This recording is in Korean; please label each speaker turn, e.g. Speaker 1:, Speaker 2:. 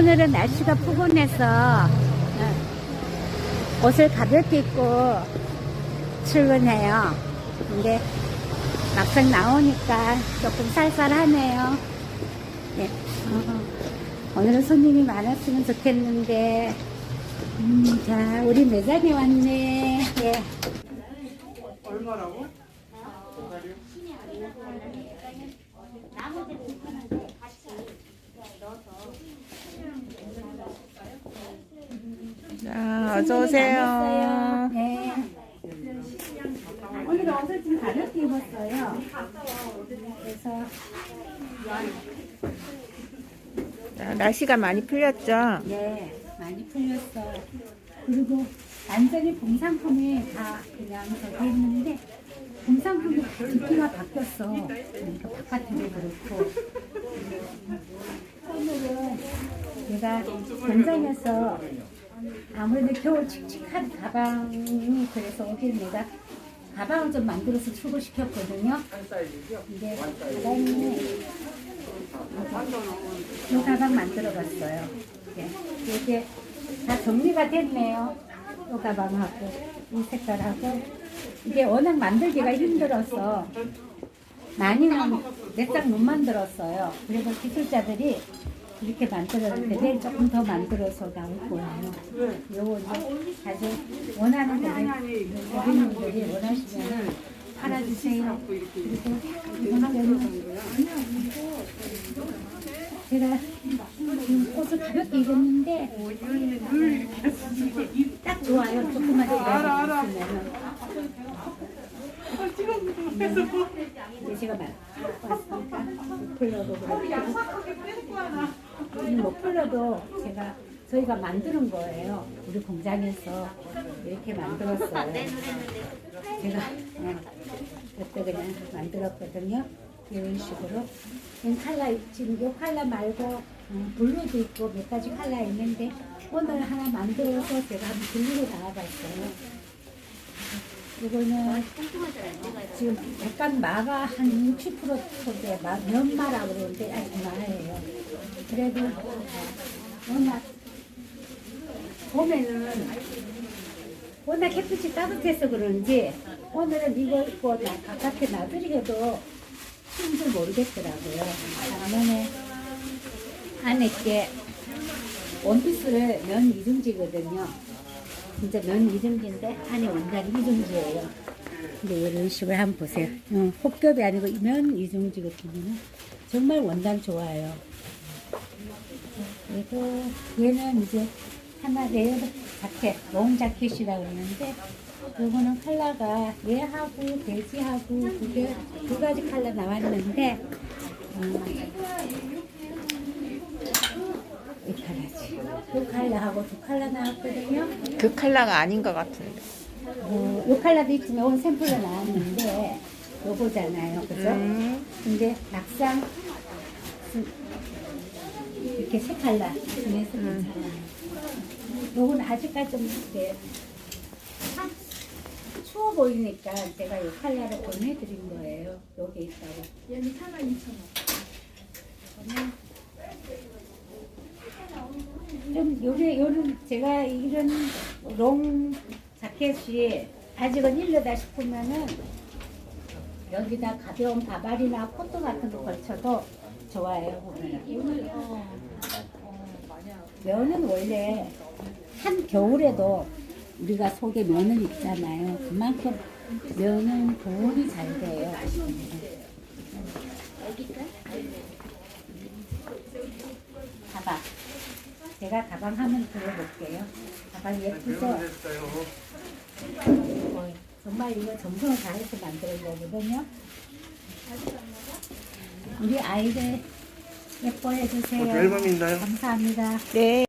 Speaker 1: 오늘은 날씨가 포근해서 어, 옷을 가볍게 입고 출근해요. 근데 막상 나오니까 조금 쌀쌀하네요. 네. 어, 오늘은 손님이 많았으면 좋겠는데, 음, 자, 우리 매장에 왔네. 예.
Speaker 2: 얼마라고?
Speaker 3: 자, 어서 오세요.
Speaker 1: 네. 오늘 옷을 좀 가볍게 입었어요. 그래서
Speaker 3: 자, 날씨가 많이 풀렸죠?
Speaker 1: 네 많이 풀렸어. 그리고 완전히 봄상품이 다 그냥 저기 있는데 봄상품이 느낌가 바뀌었어. 그러니까 바깥에도 그렇고 오늘은 제가 공장에서 아무래도 겨울 칙칙한 가방이 그래서 오길 내가 가방을 좀 만들어서 출고시켰거든요. 근데 가방이 이 가방 만들어봤어요. 네. 이게 다 정리가 됐네요. 이 가방하고 이 색깔하고 이게 워낙 만들기가 힘들어서 많이는 내싹 못 만들었어요. 그래서 기술자들이 이렇게 만들었는데 내일 조금 더 만들어서 나올 거예요. 요거 이제 아주 원하는 고객, 고객님들이 원하시면 팔아주세요. 그리고 이거는 제가 지금 옷을 가볍게 입었는데 딱 좋아요. 조금만 기다리시면 이제 제가 왔으니까 목플러도 그렇고 이 목플러도 제가 저희가 만드는 거예요. 우리 공장에서 이렇게 만들었어요. 제가 어, 그때 그냥 만들었거든요. 이런 식으로. 이 칼라 지금 이 칼라 말고 음, 블루도 있고 몇 가지 칼라 있는데 오늘 하나 만들어서 제가 한번 블루로 나와봤어요. 이거는 지금 약간 마가 한 60% 정도의 마, 면마라고 그러는데 아직 마예요. 그래도 워낙 봄에는 워낙 햇빛이 따뜻해서 그런지 오늘은 이거 입고 나 바깥에 놔두기도 힘들 모르겠더라고요. 안에 게 원피스를 면 이중지거든요. 진짜 면 이중지인데 안에 원단이 이중지예요. 근데 이런 식으로 한번 보세요. 어, 혹겹이 아니고 면 이중지거든요. 정말 원단 좋아요. 그리고 얘는 이제 하나 레어 자켓, 롱 자켓이라고 그러는데 요거는 컬러가 얘하고 돼지하고 두 개, 두 가지 컬러 나왔는데 어, 이 컬러하고 두 컬러 나왔거든요.
Speaker 3: 그 컬러가 아닌 것 같은데.
Speaker 1: 어, 이 컬러도 있지만 오늘 샘플로 나왔는데 요거잖아요. 그죠?
Speaker 3: 음,
Speaker 1: 근데 막상 이렇게 세 칼라 중에서 괜찮아요. 요건 아직까지 좀 이렇게 한- 추워 보이니까 제가 이 칼라를 보내드린 거예요. 여기 있다고. 얘는 4만 2천 원. 좀 요래 요런 제가 이런 롱 자켓이 아직은 일르다 싶으면은 여기다 가벼운 바바리나 코트 같은 거 걸쳐도 좋아요. 보면. 면은 원래 한 겨울에도 우리가 속에 면을 입잖아요. 그만큼 면은 보온이 잘 돼요. 가방. 제가 가방 한번 들어볼게요. 가방 예쁘죠? 어, 정말 이거 정성을 다해서 만드는 거거든요. 우리 아이들 예뻐해 주세요.
Speaker 2: 앨범 있나요?
Speaker 1: 감사합니다.
Speaker 3: 네.